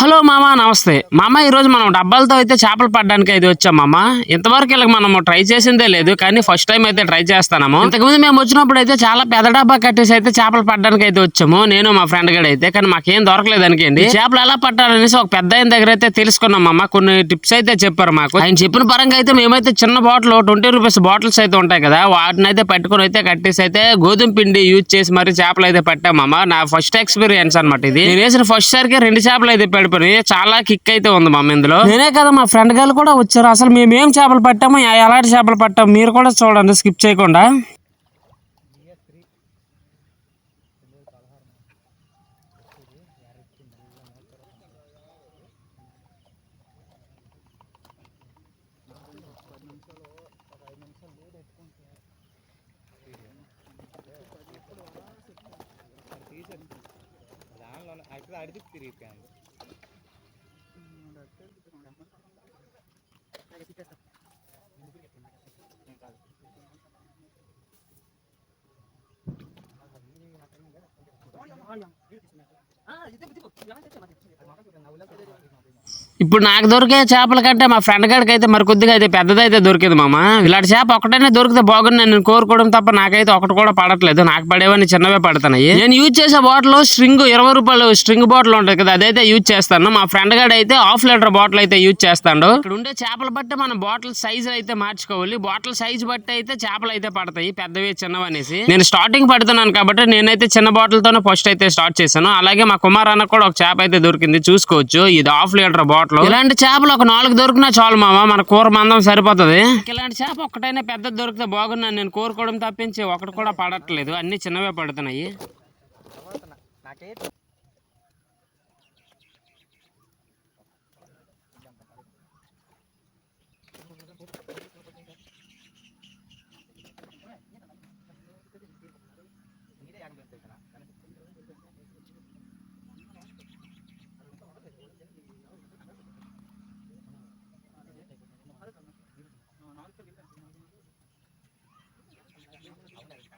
Hello మామ నమస్తే. మామ ఈరోజు మనం డబ్బాలతో అయితే చేపలు పడడానికి అయితే వచ్చాం మామ. ఇంతవరకు ఇలా మనం ట్రై చేసిందే లేదు కానీ ఫస్ట్ టైం అయితే ట్రై చేస్తాము ఇంతకుముందు మేము వచ్చినప్పుడు అయితే చాలా పెద్ద డబ్బా కట్టేసి అయితే చేపలు పడడానికి అయితే వచ్చాము నేను మా ఫ్రెండ్ గడ అయితే కానీ మాకేం దొరకలేదు అనుకోండి. చేపలు ఎలా పట్టాలనేసి ఒక పెద్ద ఆయన దగ్గర అయితే తెలుసుకున్నాం మామ. కొన్ని టిప్స్ అయితే చెప్పారు మాకు. ఆయన చెప్పిన పరంగా అయితే మేమైతే చిన్న బాటిల్ ట్వంటీ రూపీస్ బాటిల్స్ అయితే ఉంటాయి కదా వాటిని అయితే పట్టుకొని అయితే కట్టేసి అయితే గోధుమ పిండి యూజ్ చేసి మరి చేపలు అయితే పట్టామమ్మ నా ఫస్ట్ ఎక్స్పీరియన్స్ అన్నమాట ఇది. నేను వేసిన ఫస్ట్ సారికి రెండు చేపలు అయితే పడిపోయినాయి చాలా కిక్ అయితే ఉంది మమ్మ ఇందులో నేనే కదా మా ఫ్రెండ్ గారు కూడా వచ్చారు అసలు మేము ఏం చేపలు పట్టాము ఎలాంటి చేపలు పట్టాము మీరు కూడా చూడండి స్కిప్ చేయకుండా 아, 이때부터 양한 세트 맞아. ఇప్పుడు నాకు దొరికే చేపల కంటే మా ఫ్రెండ్ గారికి అయితే మరి కొద్దిగా అయితే పెద్దదైతే దొరికింది మామ. ఇలాంటి చేప ఒకటైనా దొరికితే బాగుంది నేను కోరుకోవడం తప్ప నాకైతే ఒకటి కూడా పడట్లేదు. నాకు పడేవన్నీ చిన్నవే పడుతున్నాయి. నేను యూజ్ చేసే బాటిల్ స్ట్రింగ్ ఇరవై రూపాయలు స్ట్రింగ్ బాటిల్ ఉంటుంది కదా అదైతే యూజ్ చేస్తాను. మా ఫ్రెండ్ గారు అయితే హాఫ్ లీటర్ బాటిల్ అయితే యూజ్ చేస్తాడు. ఇక్కడ ఉండే చేపలు బట్టి మనం బాటిల్ సైజ్ అయితే మార్చుకోవాలి. బాటిల్ సైజ్ బట్టి అయితే చేపలు అయితే పడతాయి. పెద్దవి చిన్నవి అనేసి. నేను స్టార్టింగ్ పడుతున్నాను కాబట్టి నేనైతే చిన్న బాటిల్ తోనే ఫస్ట్ అయితే స్టార్ట్ చేశాను. అలాగే మా కుమార్ అన్న కూడా ఒక చేప అయితే దొరికింది. చూసుకోవచ్చు. ఇది హాఫ్ లీటర్ బాటిల్ ఇలాంటి చేపలు ఒక నాలుగు దొరికినా చాలు మామ మన కూర మందం సరిపోతుంది. ఇలాంటి చేప ఒక్కటైనా పెద్ద దొరికితే బాగున్నాను. నేను కోరుకోవడం తప్పించి ఒకటి కూడా పడట్లేదు. అన్ని చిన్నవే పడుతున్నాయి.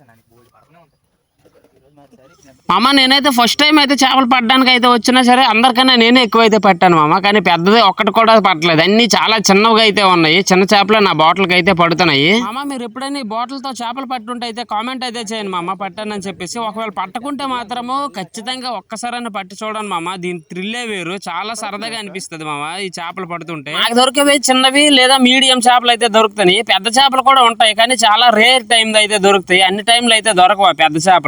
కదా నాకు బోల్డ్ పడకుండా ఉంటుంది మామ నేనైతే ఫస్ట్ టైం అయితే చేపలు పట్టడానికి అయితే వచ్చినా సరే అందరికన్నా నేనే ఎక్కువ అయితే పట్టాను మామ. కానీ పెద్దది ఒక్కటి కూడా పట్టలేదు. అన్ని చాలా చిన్నవిగా అయితే ఉన్నాయి. చిన్న చేపలు నా బాటిల్కి అయితే పడుతున్నాయి. మామ మీరు ఎప్పుడైనా ఈ బాటిల్తో చేపలు పట్టుంటే అయితే కామెంట్ అయితే చేయండి మామ. పట్టానని చెప్పేసి. ఒకవేళ పట్టకుంటే మాత్రము ఖచ్చితంగా ఒక్కసారైనా పట్టి చూడండి మామ. దీని థ్రిల్లే వేరు. చాలా సరదాగా అనిపిస్తుంది మామ ఈ చేపలు పడుతుంటే. నాకు దొరికేవి చిన్నవి లేదా మీడియం చేపలు అయితే దొరుకుతాయి పెద్ద చేపలు కూడా ఉంటాయి కానీ చాలా రేర్ టైం అయితే దొరుకుతాయి. అన్ని టైంలో అయితే దొరకవు పెద్ద చేపలు.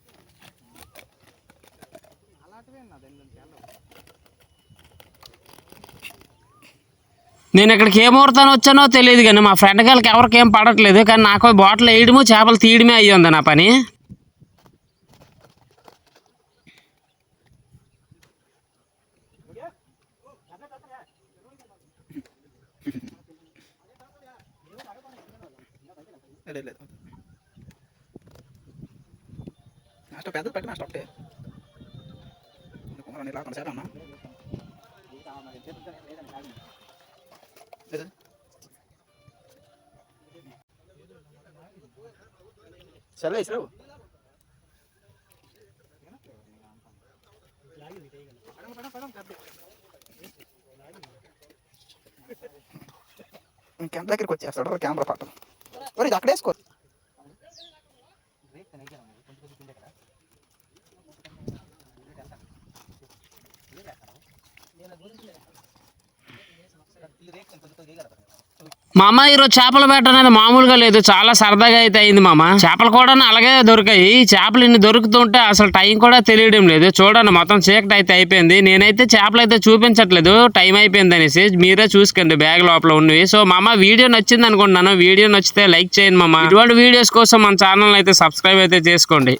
నేను ఇక్కడికి ఏ ముహూర్తాన్ని వచ్చానో తెలియదు కానీ మా ఫ్రెండ్ గారికి ఎవరికి ఏం పడట్లేదు కానీ నాకు బాటిల్ వేయడము చేపలు తీయడమే అయ్యి ఉంది నా పని. లేదు, లేదు. నాస్టా పెద్దది పెట్టి నాస్టా ఒకటే కుమార్ ఇలా కొనసాగా ఉన్నా సరే ఇసురు ఇంకెంత దగ్గరికి వచ్చేస్తాడు కెమెరా పట్టం ఒరే ఇది అక్కడ మామ మా అమ్మ ఈరోజు చేపల వేట అనేది మామూలుగా లేదు. చాలా సరదాగా అయితే అయింది మామ. చేపలు కూడా అలాగే దొరికాయి. చేపలు ఇన్ని దొరుకుతుంటే అసలు టైం కూడా తెలియడం లేదు. చూడండి మొత్తం చీకటి అయితే అయిపోయింది. నేనైతే చేపలు అయితే చూపించట్లేదు. టైం అయిపోయింది అనేసి మీరే చూసుకోండి బ్యాగ్ లోపల ఉన్నవి. సో మా అమ్మ వీడియో నచ్చింది అనుకుంటున్నాను. వీడియో నచ్చితే లైక్ చేయండి మామ. ఇటువంటి వీడియోస్ కోసం మన ఛానల్ అయితే సబ్స్క్రైబ్ అయితే చేసుకోండి.